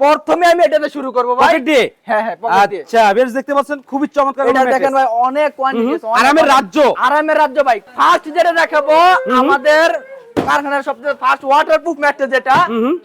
প্রথমে আমি এটাতে শুরু করব ভাই। পকেট দিয়ে? হ্যাঁ হ্যাঁ পকেট দিয়ে। আচ্ছা বেশ দেখতে পাচ্ছেন খুবই চমৎকার এটা দেখেন। ভাই অনেক কোয়ান্টিটি আরামের রাজ্য। আরামের রাজ্য ভাই। ফার্স্ট যেটা দেখাবো আমাদের কারখানার সবচেয়ে ফার্স্ট ওয়াটারপ্রুফ ম্যাট্রেস যেটা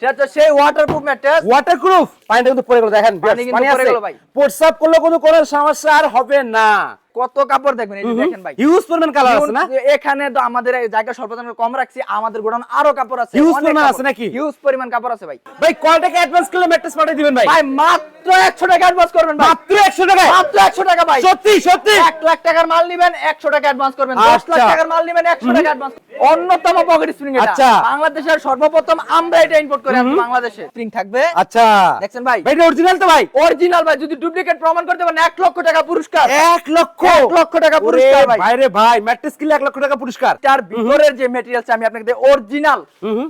সেটা সেই ওয়াটারপ্রুফ ম্যাট্রেস ওয়াটারপ্রুফ পানিটা কিন্তু পড়ে গেল দেখেন পানি কিন্তু পড়ে গেল ভাই। প্রস্রাব করলে কোনো কোনো সমস্যা আর হবে না। কত কাপড় দেখবেন এই দেখেন ভাই। হিউজ পরিমাণ কালার আছে না? এখানে তো আমাদের এই জায়গা স্বল্পতা কম রাখছি আমাদের গোডাউন আরও কাপড় আছে Huge পরিমাণ আছে নাকি? হিউজ পরিমাণ কাপড় আছে ভাই। ভাই কয় টাকা অ্যাডভান্স করলে ম্যাট্রেস পাঠিয়ে দিবেন ভাই। ভাই মাত্র 100 টাকা অ্যাডভান্স করবেন ভাই। মাত্র 100 টাকায়? মাত্র 100 টাকা ভাই। সত্যি সত্যি? 1 লাখ টাকার মাল নেবেন 100 টাকা অ্যাডভান্স করবেন। 10 লাখ আচ্ছা। টাকার মাল নেবেন 100 টাকা অ্যাডভান্স অন্যতম পকেট স্প্রিং এটা। আচ্ছা। বাংলাদেশের সর্বপ্রথম আমরা এটা ইম্পোর্ট করে আনছি বাংলাদেশে। স্প্রিং থাকবে। আচ্ছা। দেখছেন ভাই? ভাই অরিজিনাল তো ভাই। অরিজিনাল ভাই যদি ডুপ্লিকেট প্রমাণ করতে পারেন 1 লক্ষ টাকা পুরস্কার। 1 লক্ষ 1 লক্ষ টাকা ওরে পুরস্কার ভাই ভাই রে ভাই ম্যাট্রেস কিনলে 1 লক্ষ টাকা পুরস্কার তার ভিতরের যে মেটেরিয়ালস আমি আপনাকে অরিজিনাল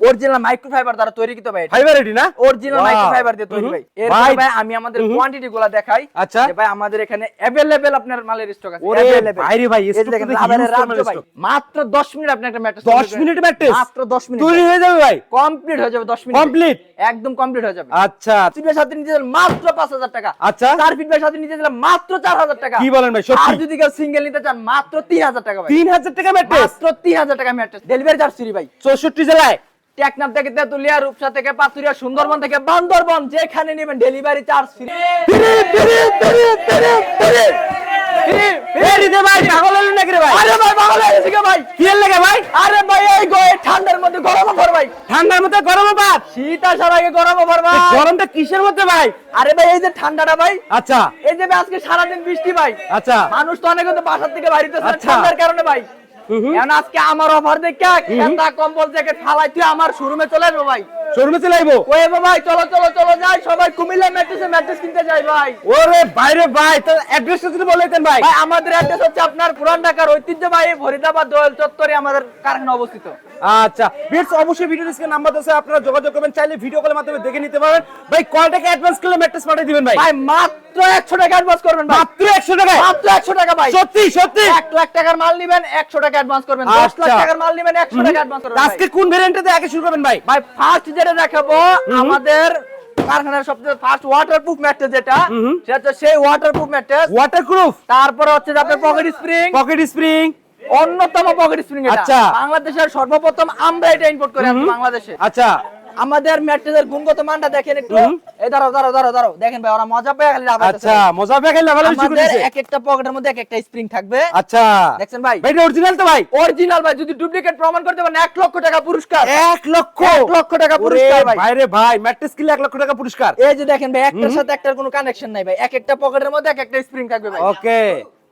অরিজিনাল মাইক্রোফাইবার দ্বারা তৈরিকৃত ভাই এটা। ফাইবার রেডি না অরিজিনাল Wow. মাইক্রোফাইবার দিয়ে তৈরি হুম। ভাই এর ভাই, ভাই আমি আমাদের কোয়ান্টিটি গুলো দেখাই আচ্ছা। যে ভাই আমাদের এখানে अवेलेबल আপনার মালের স্টক আছে ওরে available। ভাই রে ভাই, এই যে stock দেখেন তো দেখি রাবারের huge রাজ্য পরিমাণের ভাই stock। মাত্র 10 মিনিট আপনি একটা ম্যাট্রেস 10 মিনিট ম্যাট্রেস মাত্র 10 মিনিট তৈরি হয়ে যাবে ভাই কমপ্লিট হয়ে যাবে 10 মিনিট Complete? একদম কমপ্লিট হয়ে যাবে আচ্ছা ফিটবের সাথে নিতে দিলে মাত্র 5000 টাকা আচ্ছা। চার ফিটবের সাথে নিতে দিলে মাত্র 4000 টাকা কি বলেন ভাই, সত্যি? যদি কেউ সিঙ্গেল নিতে চান মাত্র 3000 টাকা তিন হাজার টাকা ম্যাট্রেস মাত্র 3000 টাকা ম্যাট্রেস ডেলিভারি চার্জ ফ্রি ভাই। 64 জেলায়? টেকনাফ থেকে তেতুলিয়া রূপসা থেকে পাতুরিয়া সুন্দরবন থেকে বান্দরবন যেখানে নেবেন ডেলিভারি চার্জ ফ্রি। ভাই পাগল হলেন নাকি রে ভাই? আরে ভাই পাগল হয়ে গেছি ভাই। কি লাগে ভাই? আরে ভাই এই গো ঠান্ডার মধ্যে গরম অফার ভাই। ঠান্ডার মধ্যে গরম বাদ শীত আসার আগে গরম অফার ভাই। গরমটা কিসের মধ্যে ভাই? আরে ভাই এই যে ঠান্ডাটা ভাই। আচ্ছা। এই যে আজকে সারাদিন বৃষ্টি ভাই। আচ্ছা। মানুষ তো অনেক বাসার থেকে বাইরেতেছে আচ্ছা। ঠান্ডার কারণে ভাই। এখন আজকে আমার অফার দেখে কম্বল জ্যাকেট ফালাই তুই আমার শোরুমে চলে আসব ভাই। শোরুমে চলে আইবো? ওই ভাই চলো চলো চলো যাই সবাই কুমিল্লা ম্যাট্রেসে ম্যাট্রেস কিনতে যাই ভাই। ওরে বাইরে ভাই তো অ্যাড্রেসটা যদি বলেতেন ভাই। ভাই আমাদের অ্যাড্রেস হচ্ছে আপনার পুরান ঢাকার ঐতিহ্য ভাই ফরিদাবাদ দোয়েল চত্বরে আমাদের কারখানা অবস্থিত। আচ্ছা বিটস অবশ্যই ভিডিও ডিসক্রিপশন নাম্বার আছে আপনারা যোগাযোগ করবেন চাইলে ভিডিও কলের মাধ্যমে দেখে নিতে পারবেন ভাই কলটাকে টাকা অ্যাডভান্স করলে ম্যাট্রেস পাঠিয়ে দিবেন ভাই। ভাই মাত্র একশো টাকা অ্যাডভান্স করবেন ভাই। মাত্র 100 টাকায়? মাত্র একশো টাকা ভাই। সত্যি সত্যি? লাখ টাকার মাল নিবেন টাকা অ্যাডভান্স করবেন। দশ লাখ আচ্ছা। টাকার মাল নিবেন টাকা অ্যাডভান্স করবেন আজকে কোন ভেরিয়েন্টে আগে শুরু করবেন ভাই? ভাই ফার্স্ট যেটা দেখাবো আমাদের কারখানার সবচেয়ে ফার্স্ট ওয়াটারপ্রুফ ম্যাট্রেস যেটা সেটা হচ্ছে সেই ওয়াটারপ্রুফ ম্যাট্রেস ওয়াটারপ্রুফ তারপরে হচ্ছে আপনার পকেট স্প্রিং পকেট স্প্রিং অন্যতম পকেট স্প্রিং এটা। আচ্ছা। বাংলাদেশের সর্বপ্রথম আমরা এটা ইম্পোর্ট করে আনছি বাংলাদেশে। আচ্ছা। আমাদের ম্যাট্রেসের গুণগত মানটা দেখেন একটু। এই দাঁড়াও দাঁড়াও দাঁড়াও দাঁড়াও। দেখেন ভাই ওরা মজা পেয়ে খালি লাফাইতেছে। আচ্ছা মজা পেয়ে লেভেল শুরু আমাদের করেছে এক একটা পকেটের মধ্যে এক একটা স্প্রিং থাকবে। আচ্ছা। দেখছেন ভাই? ভাই অরিজিনাল তো ভাই। অরিজিনাল ভাই যদি ডুপ্লিকেট প্রমাণ করতে পারেন এক লক্ষ টাকা পুরস্কার। 1 লক্ষ। এক লক্ষ টাকা পুরস্কার ভাই। ভাই রে ভাই ম্যাট্রেস কিনলে 1 লক্ষ টাকা পুরস্কার। এই যে দেখেন ভাই একটার সাথে একটার কোনো কানেকশন নাই ভাই। এক একটা পকেটের মধ্যে এক একটা স্প্রিং থাকবে ভাই। ওকে।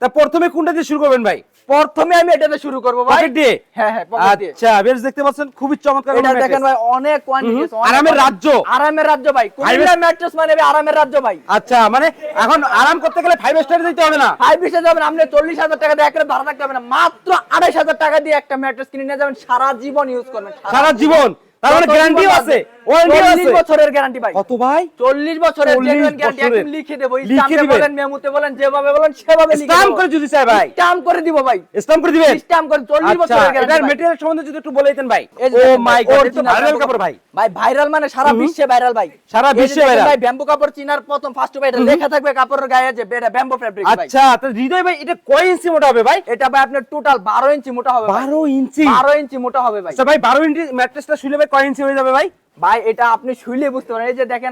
তা প্রথমে কোনটা দিয়ে শুরু করবেন ভাই? প্রথমে আমি এটাতে শুরু করব ভাই। পকেট দিয়ে? হ্যাঁ হ্যাঁ পকেট দিয়ে। আচ্ছা বেশ দেখতে পাচ্ছেন খুবই চমৎকার এটা দেখেন ভাই অনেক কোয়ান্টিটি আরামের রাজ্য। আরামের রাজ্য ভাই। কুমিল্লা ম্যাট্রেস মানে ভাই আরামের রাজ্য ভাই। আচ্ছা মানে এখন আরাম করতে গেলে ফাইভ স্টার দিতে হবে না? ফাইভ স্টার যাবেন আপনি চল্লিশ হাজার টাকা দিয়ে একটা ভাড়া থাকতে হবে না। মাত্র আড়াইশ হাজার টাকা দিয়ে একটা ম্যাট্রেস কিনে নিয়ে যাবেন সারা জীবন ইউজ করবেন। সারা জীবন? তার মানে গ্যারান্টিও আছে বাঁচবে। ওয়ারেন্টিও 40 বছরের গ্যারান্টি ভাই। কত ভাই? চল্লিশ বছরের গ্যারান্টি একদম লিখে দেবো লিখে বলেন মেমোতে বলেন যেভাবে বলেন সেভাবে লিখে স্ট্যাম্প করে যদি চাই ভাই। স্ট্যাম্প করে দিব ভাই। স্ট্যাম্প করে দিবেন? স্ট্যাম্প করে চল্লিশ আচ্ছা বছরের এটার গ্যারান্টি সম্বন্ধে যদি একটু বলে দিতেন ভাই। Oh my god original viral কাপড়। ভাই। ভাই ভাইরাল মানে সারা বিশ্বে ভাইরাল ভাই। সারা বিশ্বে দেখেন ভাই ব্যাম্বু কাপড় চিনার প্রথম ফার্স্ট ভাই এটা লেখা থাকবে কাপড়ের গায়ে যে এটা ব্যাম্বু ফেব্রিক ভাই। আচ্ছা তো হৃদয় ভাই এটা কয় ইঞ্চি মোটা হবে ভাই? এটা ভাই আপনার টোটাল 12 ইঞ্চি মোটা হবে ভাই। 12 ইঞ্চি। 12 ইঞ্চি মোটা হবে ভাই। আচ্ছা ভাই 12 ইঞ্চি ম্যাট্রেসটা শুলে ভাই কয় ইঞ্চি হয়ে যাবে ভাই? ভাই এটা আপনি শুইলে বুঝতে পারেন। এই যে দেখেন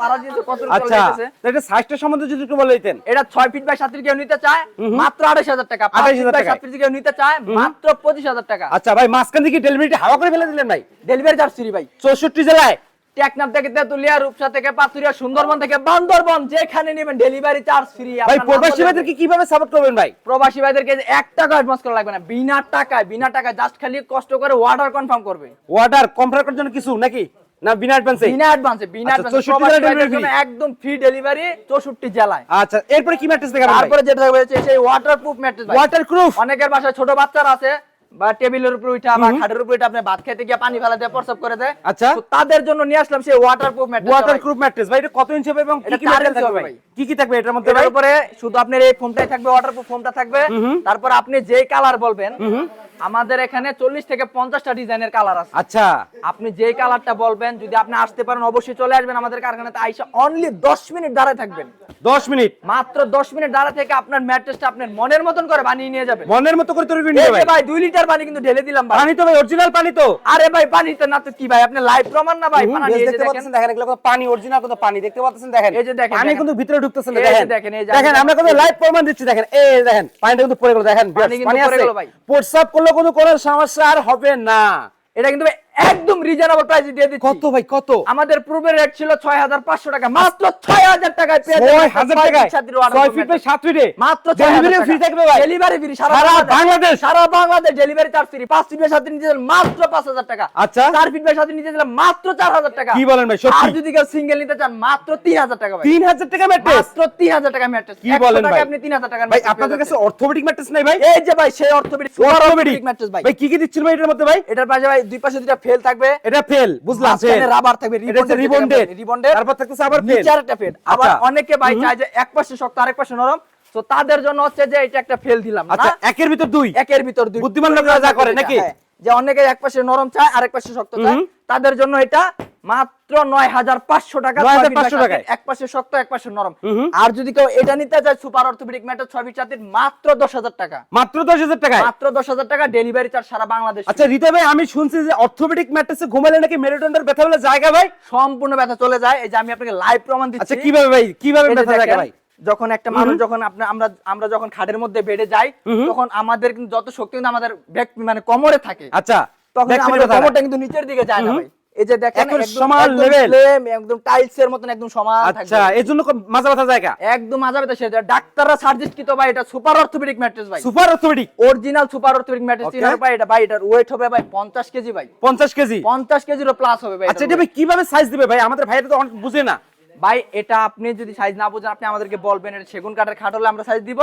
পারা দিয়ে কত আচ্ছা। এটা সাইজটা সম্বন্ধে যদি একটু বলে দিতেন। এটা 6 ফিট বাই 7 ফিট কেউ নিতে চায় মাত্র 28000 টাকা। 5 28,000 টাকা 7 ফিট কেউ নিতে চায় মাত্র 25000 টাকা। আচ্ছা ভাই মাসখান থেকে ডেলিভারি হাওয়া করে ফেলে দিলেন ভাই। ডেলিভারি চার্জ ফ্রি ভাই। 64 জেলায় টেকনাফ থেকে তেতুলিয়া রূপসা থেকে পাতুরিয়া সুন্দরবন থেকে বান্দরবন যেখানে নেবেন ডেলিভারি চার্জ ফ্রি ভাই প্রবাসী ভাইদেরকে কীভাবে সাপোর্ট করবেন ভাই? প্রবাসী ভাইদেরকে এক টাকা অ্যাডভান্স করা লাগবে না বিনা টাকায় বিনা টাকায় জাস্ট খালি কষ্ট করে অর্ডার কনফার্ম করবে। অর্ডার কমপ্লিট করার জন্য কিছু নাকি? না বিনা অ্যাডভান্সে বিনা অ্যাডভান্সে বিনা আচ্ছা, অ্যাডভান্সে 64 প্রবাসী জেলায় ভাইদের delivery জন্য একদম ফ্রি ডেলিভারি 64 জেলায়। আচ্ছা এরপরে কি ম্যাট্রেস দেখাবেন তারপরে যেটা থাকবে সেই ওয়াটারপ্রুফ ম্যাট্রেস ওয়াটারপ্রুফ অনেকের বাসায় ছোট বাচ্চারা আছে বা টেবিলের উপর উঠা বা খাটের উপর উঠা আপনি ভাত খেতে গিয়ে পানি ফেলা দেয় প্রস্রাব করে দেয়। আচ্ছা। তাদের জন্য নিয়ে আসলাম সেই ওয়াটারপ্রুফ ম্যাট্রেস ওয়াটারপ্রুফ ম্যাট্রেস ভাই এটা কত ইঞ্চি হবে এবং কি কি ম্যাটেরিয়াল থাকবে ভাই। কি কি থাকবে এটার মধ্যে ভাই? উপরে শুধু আপনার এই থাকবে ওয়াটারপ্রুফ থাকবে। তারপর আপনি যেই কালার বলবেন আমাদের এখানে চল্লিশ থেকে পঞ্চাশটা ডিজাইনের কালার আছে। আচ্ছা। আপনি যেই কালারটা বলবেন যদি আপনি আসতে পারেন অবশ্যই চলে আসবেন আমাদের কারখানাতে আইসা অনলি দশ মিনিট দাঁড়ায় থাকবেন। 10 মিনিট? মাত্র দশ মিনিট দাঁড়া থেকে আপনার ম্যাট্রেসটা আপনার মনের মতন করে বানিয়ে নিয়ে যাবেন। মনের মতো করে তৈরি করে যে ভাই দুই লিটার পানি কিন্তু ঢেলে দিলাম ভাই। পানি তো ভাই অরিজিনাল পানি তো। আরে ভাই পানি তো না তো কি ভাই? আপনি লাইভ প্রমাণ না ভাই? পানি দেখতে পাচ্ছেন দেখেন এগুলো কত পানি অরিজিনাল কত পানি দেখতে পাচ্ছেন দেখেন। এই যে দেখেন, পানি কিন্তু ভিতরে ঢুকতেছে না দেখেন। দেখেন, এই দেখেন আমরা কত লাইভ প্রমাণ দিচ্ছি দেখেন। এই দেখেন পানিটা কিন্তু পড়ে গেল দেখেন পানি কিন্তু পড়ে গেল ভাই। প্রস্রাব করলে কোনো কোনো সমস্যা আর হবে না। এটা কিন্তু ভাই একদম রিজনেবল প্রাইসে দিয়ে দিচ্ছি। কত ভাই কত? আমাদের পূর্বের রেট ছিল ছয় হাজার পাঁচশো টাকা। মাত্র ছয় হাজার টাকায় পেয়ে যাবেন হাজার ছয় টাকায়? ফিট ছাত্রীর order ছয় করবেন। ফিট বাই সাত ফিটে মাত্র ডেলিভারি ফ্রি থাকবে ভাই। ডেলিভারি ফ্রি সারা বাংলাদেশ। সারা বাংলাদেশ ডেলিভারি চার্জ ফ্রি পাঁচ ফিট বাই সাত ফিট নিতে গেলে মাত্র পাঁচ হাজার টাকা। আচ্ছা। চার ফিট বাই সাত ফিট নিতে গেলে মাত্র চার হাজার টাকা। কি বলেন ভাই, সত্যি? আর যদি কেউ সিঙ্গেল নিতে চান মাত্র তিন হাজার টাকা ভাই। তিন হাজার টাকা ম্যাট্রেস মাত্র তিন হাজার টাকা ম্যাট্রেস কি বলেন ভাই? আপনি তিন হাজার টাকা ভাই আপনাদের কাছে অর্থোপেডিক ম্যাট্রেস নাই ভাই? এই যে ভাই সেই অর্থোপেডিক অর্থোপেডিক ম্যাট্রেস ভাই। ভাই কি কি দিচ্ছেন ভাই এটার মধ্যে ভাই? এটার পাশে ভাই দুই পাশে দুইটা ফেল থাকবে। এটা ফেল মাঝখানে রাবার থাকবে রিবন্ডেড রিবন্ডেড তারপর থাকতেছে আবার ফেল। নিচে ফেল আবার আচ্ছা। অনেকে ভাই চায় যে এক পাশে শক্ত আরেক পাশে নরম। তো তাদের জন্য হচ্ছে যে এটা একটা ফেল দিলাম আচ্ছা একের ভিতর দুই। একের ভিতর দুই। বুদ্ধিমান লোকেরা যা করে নাকি? হ্যাঁ, যে অনেকে এক পাশে নরম চায় আরেক পাশে শক্ত চায় তাদের জন্য এটা মাত্র নয় হাজার পাঁচশো টাকা 9,500 ছয় ফিট টাকায়। এক পাশে শক্ত এক পাশে নরম। আর যদি কেউ এটা নিতে চায় সুপার অর্থোপেডিক ম্যাটার ছয় ফিট ছাতির মাত্র দশ হাজার টাকা। মাত্র দশ হাজার টাকায়? মাত্র দশ হাজার টাকা ডেলিভারি চার্জ সারা বাংলাদেশ। আচ্ছা রিতা ভাই আমি শুনছি যে অর্থোপেডিক ম্যাট্রেসে ঘুমালে নাকি মেরুদণ্ডের ব্যথা বলে জায়গা ভাই? সম্পূর্ণ ব্যথা চলে যায়। এই যে আমি আপনাকে লাইভ প্রমাণ দিচ্ছি। আচ্ছা কীভাবে ভাই? কীভাবে ব্যথা জায়গা ভাই? যখন একটা মানুষ যখন আপনি আমরা আমরা যখন খাটের মধ্যে বেডে যাই তখন আমাদের কিন্তু যত শক্তি কিন্তু আমাদের মানে কোমরে থাকে। আচ্ছা তখন আমাদের কোমরটা কিন্তু নিচের দিকে যায় না ভাই। এই যে দেখেন সমান same, একদম টাইলস এর মতন একদম সমান আচ্ছা থাকবে। এর জন্য কো- ব্যথা জায়গা? একদম আজাবে সেটা। ডাক্তাররা সার্জিস কি তো ভাই এটা সুপার অর্থোপেডিক ম্যাট্রেস ভাই। Super orthopedic original super orthopedic mattress. ভাই এটা ভাই এটার ওয়েট হবে ভাই 50 কেজি ভাই। পঞ্চাশ কেজি? 50 কেজিরও প্লাস হবে ভাই আচ্ছা এটা ভাই। কীভাবে সাইজ দিবে ভাই? আমাদের ভাইরা তো অনেক বুঝে না। ভাই এটা আপনি যদি সাইজ না বুঝেন আপনি আমাদেরকে বলবেন এটা সেগুন কাঠের খাট হলে আমরা সাইজ দিব।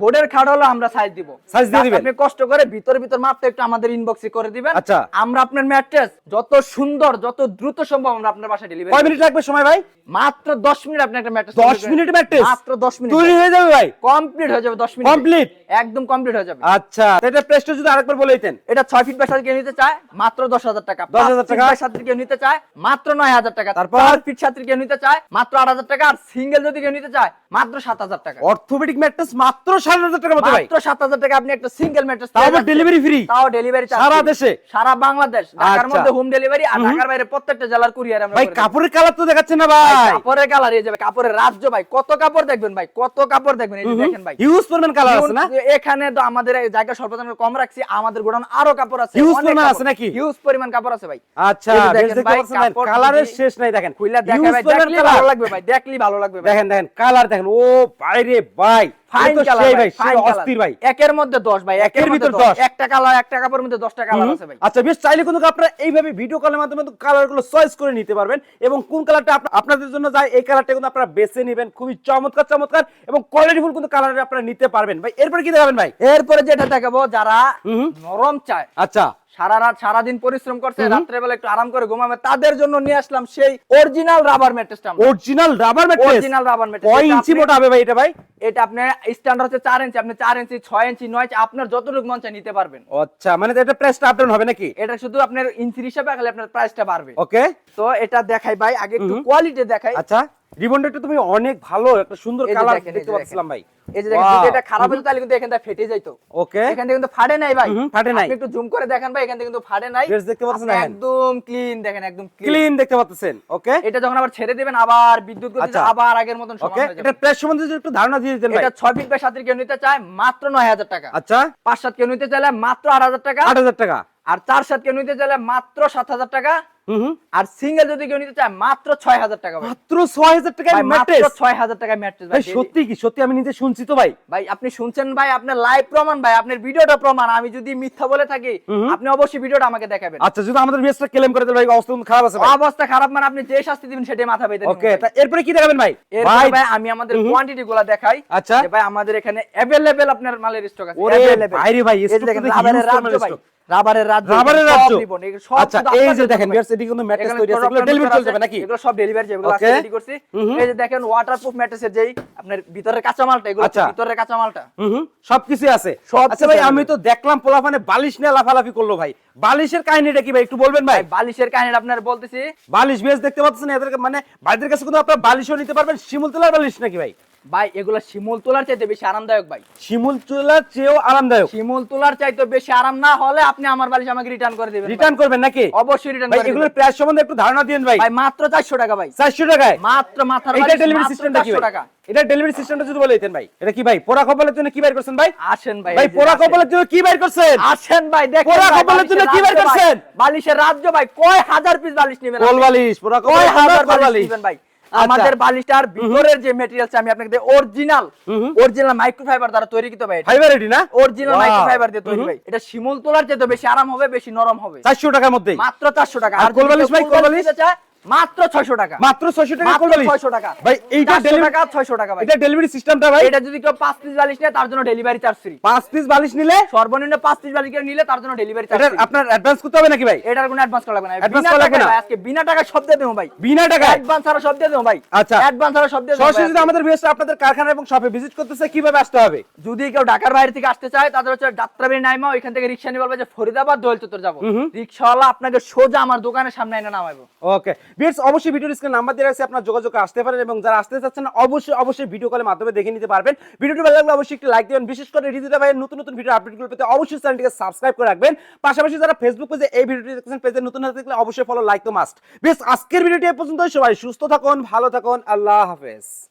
বোর্ডের খাট হলে আমরা সাইজ দিব। Size দিয়ে দিবেন? আপনি কষ্ট করে ভিতর ভিতর মাপটা একটু আমাদের ইনবক্সে করে দিবেন। আচ্ছা। আমরা আপনার ম্যাট্রেস যত সুন্দর যত দ্রুত সম্ভব আমরা আপনার বাসায় কয় মিনিট লাগবে সময় ভাই? মাত্র 10 মিনিট আপনি একটা ম্যাট্রেস দশ মিনিট ম্যাট্রেস মাত্র 10 মিনিট। তৈরি হয়ে যাবে ভাই। কমপ্লিট হয়ে যাবে 10 মিনিট। Complete? একদম কমপ্লিট হয়ে যাবে। আচ্ছা এটা প্রেসটা যদি আরেকবার বলে দিতেন। এটা 6 ফিট বাই 7 কেউ নিতে চায় মাত্র 10000 টাকা। 10,000 টাকা। 7 কেউ নিতে চায় মাত্র 9000 টাকা। তারপর? 4 ফিট 7 কেউ নিতে চায় মাত্র 8000 টাকা। আর সিঙ্গেল যদি কেউ নিতে চায় মাত্র 7000 টাকা। অর্থোপেডিক ম্যাট্রেস মাত্র সাড়ে হাজার মতো ভাই। মাত্র 7000 টাকা আপনি একটা সিঙ্গেল ম্যাট্রেস তাও আবার delivery তাও ডেলিভারি সারা দেশে? সারা বাংলাদেশ। ঢাকার আচ্ছা। মধ্যে হোম ডেলিভারি আর ঢাকার বাইরে প্রত্যেকটা জেলার কুরিয়ার আমরা ভাই কাপড়ের কালার তো দেখাচ্ছে না ভাই, কাপড়ের কালার যাবে কাপড়ের রাজ্য ভাই কত কাপড় দেখবেন ভাই কত কাপড় দেখবেন এই যে দেখেন ভাই। হিউজ পরিমাণ কালার আছে না? এখানে তো আমাদের জায়গা সর্বদান কম রাখছি আমাদের গোডাউন আরও কাপড় আছে Huge পরিমাণ আছে নাকি? হিউজ পরিমাণ কাপড় আছে ভাই। আচ্ছা দেখেন ভাই, কালারের শেষ নাই দেখেন। খুইলা দেখা ভাই দেখলি। ভালো লাগবে ভাই দেখলি ভালো লাগবে ভাই। দেখেন দেখেন কালার দেখেন। ও বাইরে ভাই। ফাইন এ তো কালার ভাই ফাইন অস্থির ভাই। একের মধ্যে 10 ভাই একের একের ভিতর ভিতর 10 10 একটা কালার একটা কাপড়ের মধ্যে 10টা কালার আছে ভাই। আচ্ছা বেশ চাইলে কিন্তু আপনারা এইভাবে ভিডিও কলের মাধ্যমে কালারগুলো চয়েস করে নিতে পারবেন এবং কোন কালারটা আপনাদের জন্য যায় এই কালারটা কিন্তু আপনারা বেছে নেবেন। খুবই চমৎকার চমৎকার এবং কোয়ালিটিফুল কিন্তু কালার আপনারা নিতে পারবেন। ভাই এরপরে কি দেখাবেন ভাই? এরপরে যেটা দেখাবো যারা নরম চায় আচ্ছা। সারা রাত সারা দিন পরিশ্রম করছে রাত্রে বেলা একটু আরাম করে ঘুমাবে। তাদের জন্য নিয়ে আসলাম সেই original rubber ম্যাট্রেসটা original rubber mattress original rubber mattress কয় ইঞ্চি মোটা হবে ভাই এটা ভাই? এটা আপনার স্ট্যান্ডার্ড হচ্ছে 4 ইঞ্চি আপনি 4 ইঞ্চি 6 ইঞ্চি 9 ইঞ্চি আপনার যতটুকু মন চায় নিতে পারবেন। আচ্ছা মানে এটা প্রাইসটা আপ ডাউন হবে নাকি? এটা শুধু আপনার ইঞ্চি হিসাবে খালি আপনার প্রাইসটা বাড়বে। ওকে তো এটা দেখাই ভাই আগে একটু কোয়ালিটি দেখাই। আচ্ছা। রিবনটা তো তুমি অনেক ভালো একটা সুন্দর কালার দেখতে পাচ্ছিলাম ভাই। এই যে দেখেন যদি এটা খারাপ হতো তাহলে কিন্তু এখান থেকে ফেটে যাইতো ওকে এখান থেকে কিন্তু ফাটে নাই ভাই। ফাটে নাই। একটু জুম করে দেখেন ভাই এখান থেকে কিন্তু ফাটে নাই। Dress দেখতে পাচ্ছেন একদম ক্লিন দেখেন একদম ক্লিন দেখতে পাচ্ছেন ওকে এটা যখন আবার ছেড়ে দিবেন আবার বিদ্যুৎ গতিতে আচ্ছা। আবার আগের মতন সমান হয়ে যাবে। এটা প্রাইস সম্বন্ধে যদি একটু ধারণা দিয়ে দিতেন ভাই। এটা 6 ফিট বাই 7 কেউ নিতে চায় মাত্র 9000 টাকা। আচ্ছা। 5 7 কেউ নিতে চাইলে মাত্র 8000 টাকা। 8000 টাকা। আর 4 7 কেউ নিতে চাইলে মাত্র 7000 টাকা। আর সিঙ্গেল যদি কেউ নিতে চায় মাত্র ছয় হাজার টাকা মাত্র ছয় হাজার টাকা মাত্র ছয় হাজার টাকা ম্যাট্রেস ভাই সত্যি কি? সত্যি আমি নিজে শুনছি তো ভাই। ভাই আপনি শুনছেন ভাই আপনার লাইভ প্রমাণ ভাই আপনার ভিডিওটা প্রমাণ। আমি যদি মিথ্যা বলে থাকি আপনি অবশ্যই ভিডিওটা আমাকে দেখাবেন। আচ্ছা যদি আমাদের বেসটা ক্লেম করে দেন ভাই অবস্থা খারাপ আছে অবস্থা খারাপ মানে আপনি যে শাস্তি দিবেন সেটাই মাথা পেতে ওকে এরপরে কি দেখাবেন ভাই? ভাই ভাই আমি আমাদের কোয়ান্টিটি গুলা দেখাই। আচ্ছা। ভাই আমাদের এখানে অ্যাভেলেবেল আপনার মালের স্টক আছে। অ্যাভেলেবেল ভাই রে ভাই এই দেখেন রাজ্য ভাই। রাবারের রাজ্য রাবারের সব রাজ্য। আচ্ছা এই যে দেখেন ভিউয়ার্স এটি কিন্তু ম্যাট্রেস তৈরি আছে এগুলো ডেলিভারি চলে যাবে নাকি? এগুলো সব ডেলিভারি যাবে এগুলো রেডি করছি। এই যে দেখেন ওয়াটারপ্রুফ ম্যাট্রেসের যেই আপনার ভিতরের এগুলো আচ্ছা। ভিতরের হুম হুম, সবকিছু আছে। আচ্ছা ভাই আমি তো দেখলাম পোলাফানে বালিশ নিয়ে লাফালাফি করল ভাই। বালিশের কাহিনীটা কি ভাই একটু বলবেন ভাই? বালিশের কাহিনী আপনার বলতেছি। বালিশ বেশ দেখতে পাচ্ছেন এদের মানে ভাইদের কাছে কিন্তু আপনারা বালিশও নিতে পারবেন শিমুল তোলার বালিশ নাকি ভাই? ভাই এগুলো শিমুল তোলার চাইতে বেশি আরামদায়ক ভাই। শিমুল তোলার চেয়েও আরামদায়ক। শিমুল তোলার চাইতে বেশি আরাম না হলে আপনি আমার বালিশ আমাকে রিটার্ন করে দিবেন রিটার্ন করবেন নাকি? অবশ্যই রিটার্ন ভাই এগুলোর প্রাইস সম্বন্ধে একটু ধারণা দিন ভাই। ভাই মাত্র 400 টাকা ভাই। চারশো টাকায়? মাত্র মাথার এটা ডেলিভারি সিস্টেমটা কি 400 টাকা। এটা ডেলিভারি সিস্টেমটা যদি বলে দিতেন ভাই। এটা কি ভাই পোড়া কপালের জন্য কি বাইর করছেন ভাই? আসেন ভাই ভাই পোড়া কপালের জন্য কি বাইর করছেন? আসেন ভাই দেখেন পোড়া কপালের জন্য কি ভাই। করছেন? বালিশের রাজ্য ভাই কয় হাজার পিস বালিশ নেবেন কোল বালিশ পোড়া কয় হাজার বালিশ। নেবেন ভাই। আমাদের বালিশটার ভিতরের যে মেটেরিয়ালস আমি আপনাকে অরিজিনাল। অরিজিনাল মাইক্রোফাইবার দ্বারা তৈরি ভাই ফাইবার এটি না? অরিজিনাল মাইক্রোফাইবার দিয়ে তৈরি। ভাই। এটা শিমুল তোলার চেয়ে বেশি আরাম হবে বেশি নরম হবে। চারশো টাকার মধ্যে মাত্র 400 টাকা। আর গোলবালিশ ভাই, কোল বালিশ? নিতে চায় মাত্র 600 টাকা। মাত্র ছয়শো টাকা মাত্র কোল 600 টাকা। ভাই এইটা ডেলিভারি টাকা 600 টাকা ভাই। এটা ডেলিভারি সিস্টেমটা ভাই। এটা যদি কেউ 5 পিস বালিশ নেয় তার জন্য ডেলিভারি চার্জ ফ্রি পাঁচ পিস বালিশ নিলে? সর্বনিম্ন 5 পিস বালিশ নিলে তার জন্য ডেলিভারি চার্জ এটা আপনার অ্যাডভান্স করতে হবে নাকি ভাই? এটার কোনো অ্যাডভান্স করা লাগবে না। বিনা করা লাগবে না? আজকে বিনা টাকা সব দিয়ে দেবো ভাই। বিনা টাকায়? অ্যাডভান্স ছাড়া সব দিয়ে দেবো ভাই। আচ্ছা। অ্যাডভান্স ছাড়া সব দিয়ে দেবো সরাসরি যদি আমাদের ভিউয়ার্স আপনাদের কারখানা এবং শপে ভিজিট করতেছে কীভাবে আসতে হবে? যদি কেউ ঢাকার বাইরে থেকে আসতে চায় তাদের হচ্ছে যাত্রাবাড়ি নাইমা ওইখান থেকে রিক্সা নিয়ে বলবে যে ফরিদাবাদ দোয়েল চত্বর যাব। হুম। আপনাকে সোজা আমার দোকানের সামনে এনে নামাবো ওকে। ভিউয়ার্স অবশ্যই ভিডিও স্ক্রিন নাম্বার দিয়ে রাখছি, আপনারা যোগাযোগ আসতে পারেন এবং যারা আসতে চাচ্ছেন অবশ্যই অবশ্যই ভিডিও কলের মাধ্যমে দেখে নিতে পারবেন। ভিডিওটি ভালো লাগলে অবশ্যই একটি লাইক দেবেন। বিশেষ করে রিদিতা ভাইয়ের নতুন নতুন ভিডিও আপডেটগুলো পেতে অবশ্যই চ্যানেলটিকে সাবস্ক্রাইব করে রাখবেন। পাশাপাশি যারা ফেসবুক পেজে এই ভিডিওটি দেখছেন পেজে নতুন হতে দেখলে অবশ্যই ফলো লাইক তো মাস্ট বেশ আজকের ভিডিওটি এ পর্যন্ত সবাই সুস্থ থাকুন, ভালো থাকুন। আল্লাহ হাফেজ।